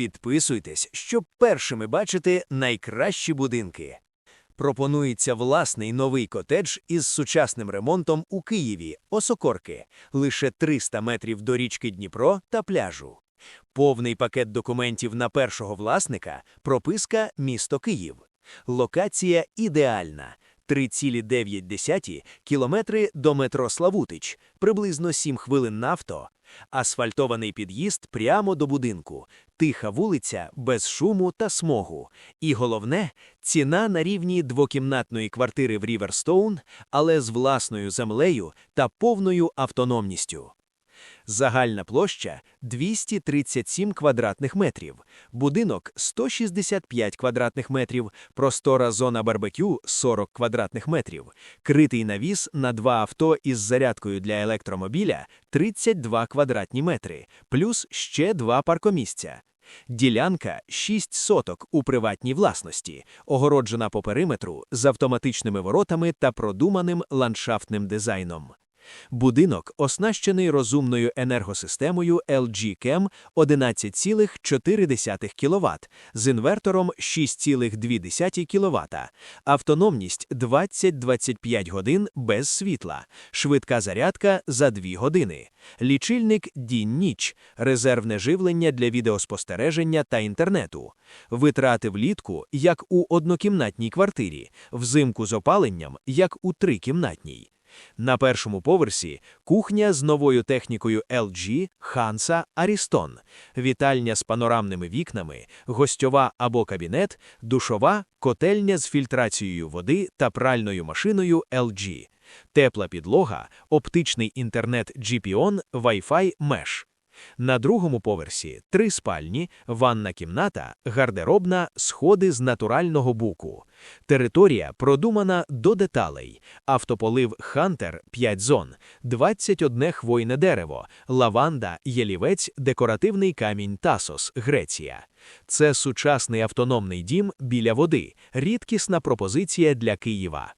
Підписуйтесь, щоб першими бачити найкращі будинки. Пропонується власний новий котедж із сучасним ремонтом у Києві, Осокорки, лише 300 метрів до річки Дніпро та пляжу. Повний пакет документів на першого власника, прописка місто Київ. Локація ідеальна. 3,9 кілометри до метро Славутич, приблизно 7 хвилин на авто. Асфальтований під'їзд прямо до будинку, тиха вулиця без шуму та смогу. І головне ціна на рівні двокімнатної квартири в Ріверстоун, але з власною землею та повною автономністю. Загальна площа 237 квадратних метрів, будинок 165 квадратних метрів, простора зона барбекю 40 квадратних метрів, критий навіс на два авто із зарядкою для електромобіля 32 квадратні метри, плюс ще два паркомісця. Ділянка 6 соток у приватній власності, огороджена по периметру з автоматичними воротами та продуманим ландшафтним дизайном. Будинок оснащений розумною енергосистемою LG Chem 11,4 кВт з інвертором 6,2 кВт, автономність 20-25 годин без світла, швидка зарядка за 2 години, лічильник дінь-ніч, резервне живлення для відеоспостереження та інтернету, витрати влітку, як у однокімнатній квартирі, взимку з опаленням, як у трикімнатній. На першому поверсі кухня з новою технікою LG, Hansa, Ariston, вітальня з панорамними вікнами, гостьова або кабінет, душова, котельня з фільтрацією води та пральною машиною LG, тепла підлога, оптичний інтернет GPON, Wi-Fi Mesh. На другому поверсі три спальні, ванна кімната, гардеробна, сходи з натурального буку. Територія продумана до деталей. Автополив Хантер 5 зон, 21 хвойне дерево, лаванда, єлівець, декоративний камінь Тасос, Греція. Це сучасний автономний дім біля води, рідкісна пропозиція для Києва.